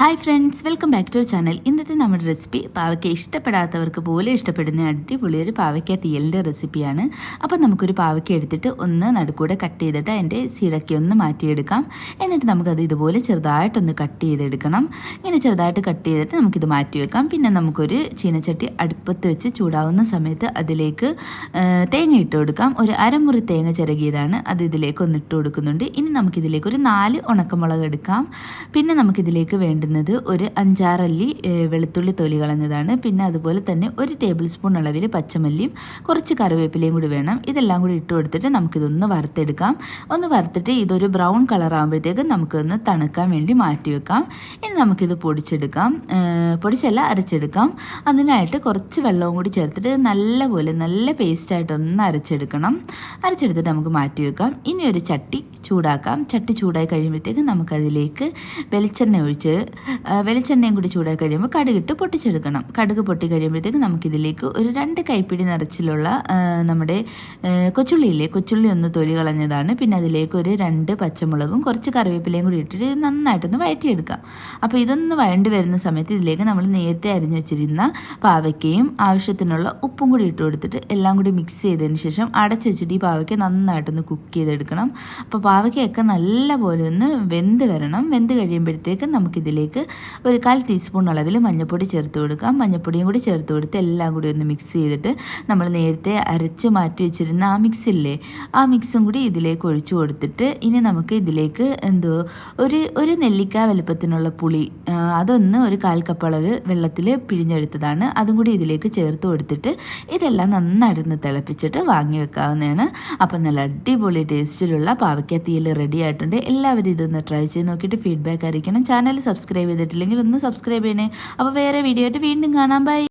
Hi friends welcome back to channel ഇന്നത്തെ നമ്മുടെ recipe പാവയ്ക്ക ഇഷ്ടപ്പെടാത്തവർക്ക് പോലും ഇഷ്ടപ്പെടുന്ന അടിപൊളി ഒരു പാവയ്ക്ക തീയലിന്റെ റെസിപ്പിയാണ് അപ്പോൾ നമുക്കൊരു പാവയ്ക്ക എടുത്തിട്ട് ഒന്ന് നടുക്കൂടെ കട്ട് ചെയ്തിട്ട് അതിന്റെ സിടക്കി ഒന്ന് മാറ്റിയെടുക്കാം. എന്നിട്ട് നമുക്കത് ഇതുപോലെ ചെറുതായിട്ടൊന്ന് കട്ട് ചെയ്തെടുക്കണം. ഇങ്ങനെ ചെറുതായിട്ട് കട്ട് ചെയ്തിട്ട് നമുക്കിത് മാറ്റി വെക്കാം. പിന്നെ നമുക്കൊരു ചീനച്ചട്ടി അടുപ്പത്ത് വെച്ച് ചൂടാവുന്ന സമയത്ത് അതിലേക്ക് തേങ്ങ ഇട്ട് കൊടുക്കാം. ഒരു അരമുറി തേങ്ങ ചിരകിയതാണ്. അത് ഇതിലേക്ക് ഒന്ന് ഇട്ട് കൊടുക്കുന്നുണ്ട്. ഇനി നമുക്കിതിലേക്ക് ഒരു നാല് ഉണക്കമുളക് എടുക്കാം. പിന്നെ നമുക്കിതിലേക്ക് വേണ്ടുന്നത് ഒരു അഞ്ചാറല്ലി വെളുത്തുള്ളി തൊലി കളഞ്ഞതാണ് പിന്നെ അതുപോലെ തന്നെ ഒരു ടേബിൾ സ്പൂൺ അളവിൽ പച്ചമല്ലിയും കുറച്ച് കറിവേപ്പിലയും കൂടി വേണം. ഇതെല്ലാം കൂടി ഇട്ട് കൊടുത്തിട്ട് നമുക്കിതൊന്ന് വറുത്തെടുക്കാം. ഒന്ന് വറുത്തിട്ട് ഇതൊരു ബ്രൗൺ കളർ ആകുമ്പോഴത്തേക്ക് നമുക്കൊന്ന് തണുക്കാൻ വേണ്ടി മാറ്റി വെക്കാം. ഇനി നമുക്കിത് പൊടിച്ചെടുക്കാം. പൊടിച്ചല്ല അരച്ചെടുക്കാം. അതിനായിട്ട് കുറച്ച് വെള്ളവും കൂടി ചേർത്തിട്ട് നല്ലപോലെ നല്ല പേസ്റ്റായിട്ടൊന്ന് അരച്ചെടുക്കണം. അരച്ചെടുത്തിട്ട് നമുക്ക് മാറ്റി വെക്കാം. ഇനി ഒരു ചട്ടി ചൂടാക്കാം. ചട്ടി ചൂടായി കഴിയുമ്പോഴത്തേക്ക് നമുക്കതിലേക്ക് വെളിച്ചെണ്ണ ഒഴിച്ച് വെളിച്ചെണ്ണയും കൂടി ചൂടായി കഴിയുമ്പോൾ കടുകിട്ട് പൊട്ടിച്ചെടുക്കണം. കടുക് പൊട്ടി കഴിയുമ്പോഴത്തേക്ക് നമുക്കിതിലേക്ക് ഒരു രണ്ട് കൈപ്പിടി നിറച്ചിലുള്ള നമ്മുടെ കൊച്ചുള്ളിയില്ലേ? കൊച്ചുള്ളി ഒന്ന് തൊലി കളഞ്ഞതാണ്. പിന്നെ അതിലേക്ക് ഒരു രണ്ട് പച്ചമുളകും കുറച്ച് കറിവേപ്പിലയും കൂടി ഇട്ടിട്ട് നന്നായിട്ടൊന്ന് വഴറ്റിയെടുക്കാം അപ്പോൾ ഇതൊന്ന് വഴണ്ടി വരുന്ന സമയത്ത് ഇതിലേക്ക് നമ്മൾ നേരത്തെ അരിഞ്ഞു വെച്ചിരുന്ന പാവയ്ക്കയും ആവശ്യത്തിനുള്ള ഉപ്പും കൂടി ഇട്ട് കൊടുത്തിട്ട് എല്ലാം കൂടി മിക്സ് ചെയ്തതിന് ശേഷം അടച്ചു വെച്ചിട്ട് ഈ പാവയ്ക്ക നന്നായിട്ടൊന്ന് കുക്ക് ചെയ്തെടുക്കണം. അപ്പോൾ പാവയ്ക്കയൊക്കെ നല്ലപോലെ ഒന്ന് വെന്ത് വരണം. വെന്ത് കഴിയുമ്പോഴത്തേക്ക് നമുക്കിതിലേക്ക് ഒരു കാൽ ടീസ്പൂൺ അളവിൽ മഞ്ഞൾപ്പൊടി ചേർത്ത് കൊടുക്കാം. മഞ്ഞൾപ്പൊടിയും കൂടി ചേർത്ത് കൊടുത്ത് എല്ലാം കൂടി ഒന്ന് മിക്സ് ചെയ്തിട്ട് നമ്മൾ നേരത്തെ അരച്ച് മാറ്റി വെച്ചിരുന്ന ആ മിക്സില്ലേ ആ മിക്സും കൂടി ഇതിലേക്ക് ഒഴിച്ചു കൊടുത്തിട്ട് ഇനി നമുക്ക് ഇതിലേക്ക് എന്തോ ഒരു ഒരു നെല്ലിക്ക വലുപ്പത്തിനുള്ള പുളി അതൊന്ന് ഒരു കാൽ കപ്പ് അളവ് വെള്ളത്തിൽ പിഴിഞ്ഞെടുത്തതാണ്. അതും കൂടി ഇതിലേക്ക് ചേർത്ത് കൊടുത്തിട്ട് ഇതെല്ലാം നന്നായിട്ടൊന്ന് തിളപ്പിച്ചിട്ട് വാങ്ങി വെക്കാവുന്നതാണ്. അപ്പം നല്ല അടിപൊളി ടേസ്റ്റിലുള്ള പാവയ്ക്ക തീയൽ റെഡി ആയിട്ടുണ്ട്. എല്ലാവരും ഇതൊന്ന് ട്രൈ ചെയ്ത് നോക്കിയിട്ട് ഫീഡ്ബാക്ക് അറിയിക്കണം ചാനൽ സബ്സ്ക്രൈബ് ചെയ്തിട്ടില്ലെങ്കിൽ ഒന്ന് സബ്സ്ക്രൈബ് ചെയ്യണേ. അപ്പോൾ വേറെ വീഡിയോ ആയിട്ട് വീണ്ടും കാണാം. ബൈ